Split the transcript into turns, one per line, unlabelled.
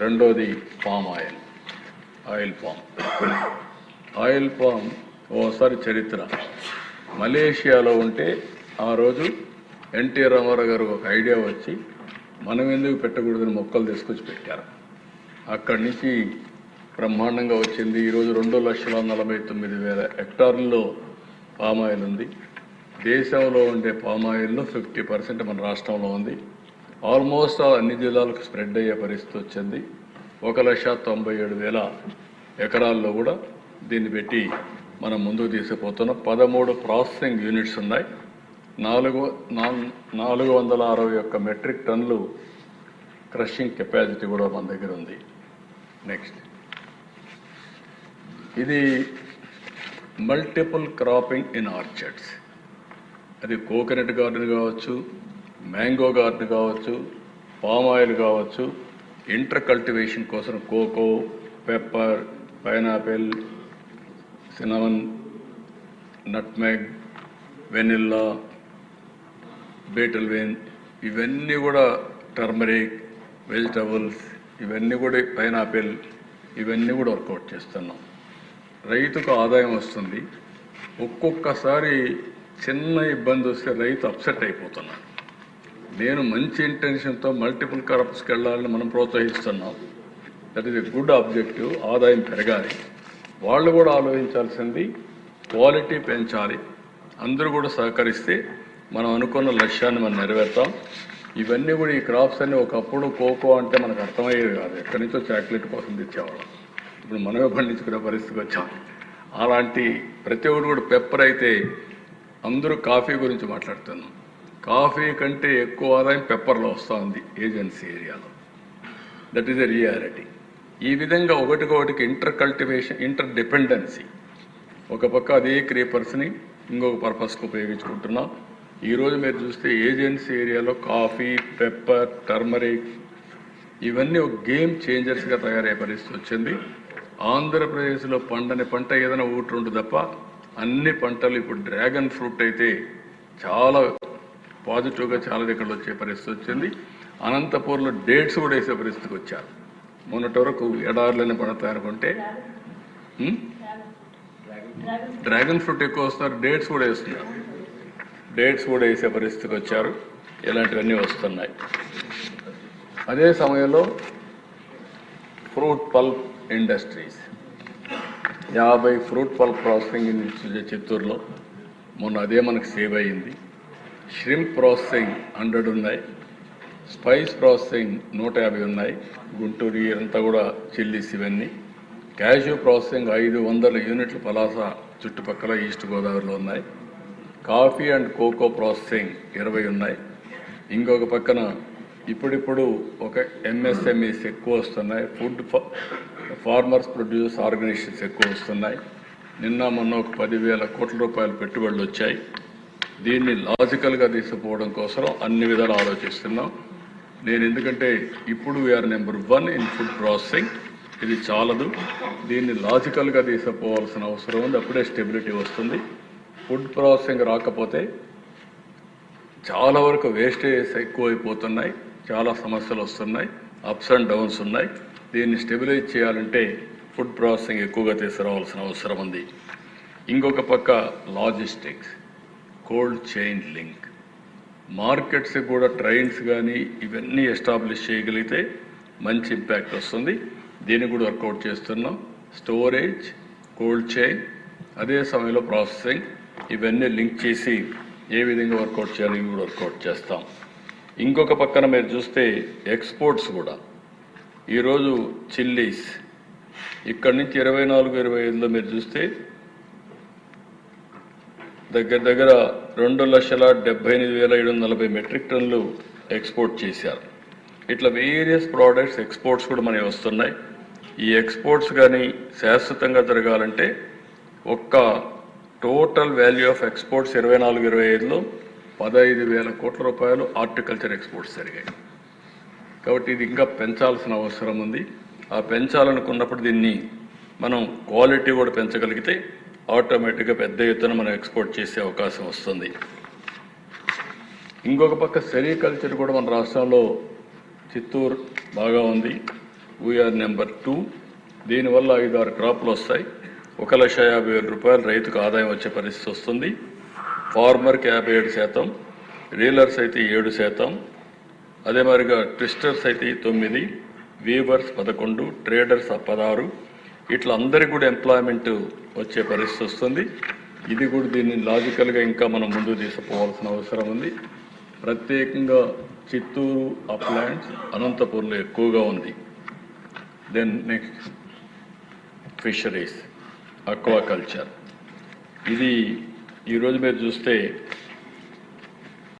రెండోది palm oil oil palm oil palm ఓసారి చరిత్ర. మలేషియాలో ఉంటే ఆ రోజు ఎన్టీ రామారావు గారు ఒక ఐడియా వచ్చి మనం ఎందుకు పెట్టకూడదని మొక్కలు తీసుకొచ్చి పెట్టారు. అక్కడి నుంచి బ్రహ్మాండంగా వచ్చింది. ఈరోజు రెండు లక్షల నలభై తొమ్మిది వేల హెక్టార్లలో పామాయిల్ ఉంది. దేశంలో ఉండే పామాయిల్లో ఫిఫ్టీ పర్సెంట్ మన రాష్ట్రంలో ఉంది. ఆల్మోస్ట్ అన్ని జిల్లాలకు స్ప్రెడ్ అయ్యే పరిస్థితి వచ్చింది. ఒక లక్ష తొంభై ఏడు వేల ఎకరాల్లో కూడా దీన్ని పెట్టి మనం ముందుకు తీసుకుపోతున్నాం. పదమూడు ప్రాసెసింగ్ యూనిట్స్ ఉన్నాయి. నాలుగు నాలుగు వందల అరవై ఒక్క మెట్రిక్ టన్నులు క్రషింగ్ కెపాసిటీ కూడా మన దగ్గర ఉంది. నెక్స్ట్. ఇది మల్టిపుల్ క్రాపింగ్ ఇన్ ఆర్చర్డ్స్. అది కోకోనట్ గార్డెన్ కావచ్చు మ్యాంగో గార్డెన్ కావచ్చు పామ్ ఆయిల్ కావచ్చు ఇంటర్ కల్టివేషన్ కోసం cocoa pepper pineapple cinnamon nutmeg vanilla betel vine ఇవన్నీ కూడా టర్మరిక్ వెజిటబుల్స్ ఇవన్నీ కూడా పైనాపిల్ ఇవన్నీ కూడా వర్కౌట్ చేస్తున్నాం. రైతుకు ఆదాయం వస్తుంది. ఒక్కొక్కసారి చిన్న ఇబ్బంది వస్తే రైతు అప్సెట్ అయిపోతున్నాడు. నేను మంచి ఇంటెన్షన్తో మల్టిపుల్ క్రాప్స్కి వెళ్ళాలని మనం ప్రోత్సహిస్తున్నాం. That is a good objective ఆదాయం పెరగాలి. వాళ్ళు కూడా ఆలోచించాల్సింది క్వాలిటీ పెంచాలి. అందరూ కూడా సహకరిస్తే మనం అనుకున్న లక్ష్యాన్ని మనం నెరవేర్తాం. ఇవన్నీ కూడా ఈ క్రాప్స్ అన్ని ఒకప్పుడు కోకో అంటే మనకు అర్థమయ్యేది కాదు. ఎక్కడి నుంచో చాక్లెట్ కోసం తెచ్చేవాళ్ళం. ఇప్పుడు మనమే పండించుకునే పరిస్థితికి వచ్చాం. అలాంటి ప్రతి ఒక్కరు కూడా పెప్పర్ అయితే అందరూ కాఫీ గురించి మాట్లాడుతున్నాం. కాఫీ కంటే ఎక్కువ ఆదాయం పెప్పర్లో వస్తుంది ఏజెన్సీ ఏరియాలో. దట్ ఈస్ ఎ రియాలిటీ ఈ విధంగా ఒకటికొకటికి ఇంటర్ కల్టివేషన్ ఇంటర్ డిపెండెన్సీ ఒక పక్క అదే క్రీపర్స్ని ఇంకొక పర్పస్కి ఉపయోగించుకుంటున్నాం. ఈరోజు మీరు చూస్తే ఏజెన్సీ ఏరియాలో కాఫీ పెప్పర్ టర్మరిక్ ఇవన్నీ ఒక గేమ్ చేంజర్స్గా తయారయ్యే పరిస్థితి వచ్చింది. ఆంధ్రప్రదేశ్లో పండని పంట ఏదైనా ఊటి తప్ప అన్ని పంటలు ఇప్పుడు డ్రాగన్ ఫ్రూట్ అయితే చాలా పాజిటివ్గా చాలా దగ్గర వచ్చే పరిస్థితి వచ్చింది. అనంతపూర్లో డేట్స్ కూడా వేసే పరిస్థితికి వచ్చారు. మొన్నటి వరకు ఎడారులని పడతారనుకుంటే డ్రాగన్ ఫ్రూట్ ఎక్కువ వస్తున్నారు డేట్స్ కూడా వేస్తున్నారు. డేట్స్ కూడా వేసే పరిస్థితికి వచ్చారు. ఇలాంటివన్నీ వస్తున్నాయి. అదే సమయంలో ఫ్రూట్ పల్ప్ ఇండస్ట్రీస్. యాభై ఫ్రూట్ పల్ప్ ప్రాసెసింగ్ యూనిట్స్ చిత్తూరులో. మొన్న అదే మనకు సేవ్ అయ్యింది. ష్రింప్ ప్రాసెసింగ్ హండ్రెడ్ ఉన్నాయి. స్పైస్ ప్రాసెసింగ్ నూట యాభై ఉన్నాయి. గుంటూరు అంతా కూడా చిల్లీస్ ఇవన్నీ. క్యాషు ప్రాసెసింగ్ ఐదు వందల యూనిట్లు పలాస చుట్టుపక్కల ఈస్ట్ గోదావరిలో ఉన్నాయి. కాఫీ అండ్ కోకో ప్రాసెసింగ్ ఇరవై ఉన్నాయి. ఇంకొక పక్కన ఇప్పుడిప్పుడు ఒక ఎంఎస్ఎంఈస్ ఎక్కువ వస్తున్నాయి. ఫుడ్ ఫార్మర్స్ ప్రొడ్యూస్ ఆర్గనైజేషన్స్ ఎక్కువ వస్తున్నాయి. నిన్న మొన్న ఒక పదివేల కోట్ల రూపాయల పెట్టుబడులు వచ్చాయి. దీన్ని లాజికల్గా తీసుకుపోవడం కోసం అన్ని విధాలు ఆలోచిస్తున్నాం. నేను ఎందుకంటే ఇప్పుడు we are number one in food processing ఇది చాలదు. దీన్ని లాజికల్గా తీసుకుపోవాల్సిన అవసరం ఉంది. అప్పుడే స్టెబిలిటీ వస్తుంది. ఫుడ్ ప్రాసెసింగ్ రాకపోతే చాలా వరకు వేస్టేజ్ ఎక్కువైపోతున్నాయి. చాలా సమస్యలు వస్తున్నాయి. అప్స్ అండ్ డౌన్స్ ఉన్నాయి. దీన్ని స్టెబిలైజ్ చేయాలంటే ఫుడ్ ప్రాసెసింగ్ ఎక్కువగా తీసుకురావాల్సిన అవసరం ఉంది. ఇంకొక పక్క logistics cold chain link markets కూడా ట్రైన్స్ కానీ ఇవన్నీ ఎస్టాబ్లిష్ చేయగలిగితే మంచి ఇంపాక్ట్ వస్తుంది. దీన్ని కూడా వర్కౌట్ చేస్తున్నాం. స్టోరేజ్ కోల్డ్ చైన్ అదే సమయంలో ప్రాసెసింగ్ ఇవన్నీ లింక్ చేసి ఏ విధంగా వర్కౌట్ చేయాలి ఇవి కూడా వర్కౌట్ చేస్తాం. ఇంకొక పక్కన మీరు చూస్తే ఎక్స్పోర్ట్స్ కూడా. ఈరోజు చిల్లీస్ ఇక్కడ నుంచి ఇరవై నాలుగు ఇరవై ఐదులో మీరు చూస్తే దగ్గర దగ్గర రెండు లక్షల డెబ్బై ఎనిమిది వేల ఏడు వందల నలభై మెట్రిక్ టన్నులు ఎక్స్పోర్ట్ చేశారు. ఇట్లా వేరియస్ ప్రోడక్ట్స్ ఎక్స్పోర్ట్స్ కూడా మనకి వస్తున్నాయి. ఈ ఎక్స్పోర్ట్స్ కానీ శాశ్వతంగా జరగాలంటే ఒక్క టోటల్ వాల్యూ ఆఫ్ ఎక్స్పోర్ట్స్ ఇరవై నాలుగు ఇరవై ఐదులో పదహైదు వేల కోట్ల రూపాయలు హార్టికల్చర్ ఎక్స్పోర్ట్స్ జరిగాయి. కాబట్టి ఇది ఇంకా పెంచాల్సిన అవసరం ఉంది. ఆ పెంచాలనుకున్నప్పుడు దీన్ని మనం క్వాలిటీ కూడా పెంచగలిగితే ఆటోమేటిక్గా పెద్ద ఎత్తున మనం ఎక్స్పోర్ట్ చేసే అవకాశం వస్తుంది. ఇంకొక పక్క సెరికల్చర్ కూడా మన రాష్ట్రంలో చిత్తూరు బాగా ఉంది. వీఆర్ నెంబర్ టూ దీనివల్ల ఐదు ఆరు క్రాప్లు వస్తాయి. ఒక లక్ష యాభై వేల రూపాయలు రైతుకు ఆదాయం వచ్చే పరిస్థితి వస్తుంది. ఫార్మర్కి యాభై ఏడు శాతం. రీలర్స్ అయితే ఏడు శాతం. అదే మరిగా ట్విస్టర్స్ అయితే తొమ్మిది. వీవర్స్ పదకొండు. ట్రేడర్స్ పదహారు. ఇట్లా అందరికి కూడా ఎంప్లాయ్మెంట్ వచ్చే పరిస్థితి వస్తుంది. ఇది కూడా దీన్ని లాజికల్గా ఇంకా మనం ముందు తీసుకుపోవాల్సిన అవసరం ఉంది. ప్రత్యేకంగా చిత్తూరు అప్లాండ్స్ అనంతపూర్లో ఎక్కువగా ఉంది. దెన్ నెక్స్ట్ ఫిషరీస్ అక్వాకల్చర్ ఇది ఈరోజు మీరు చూస్తే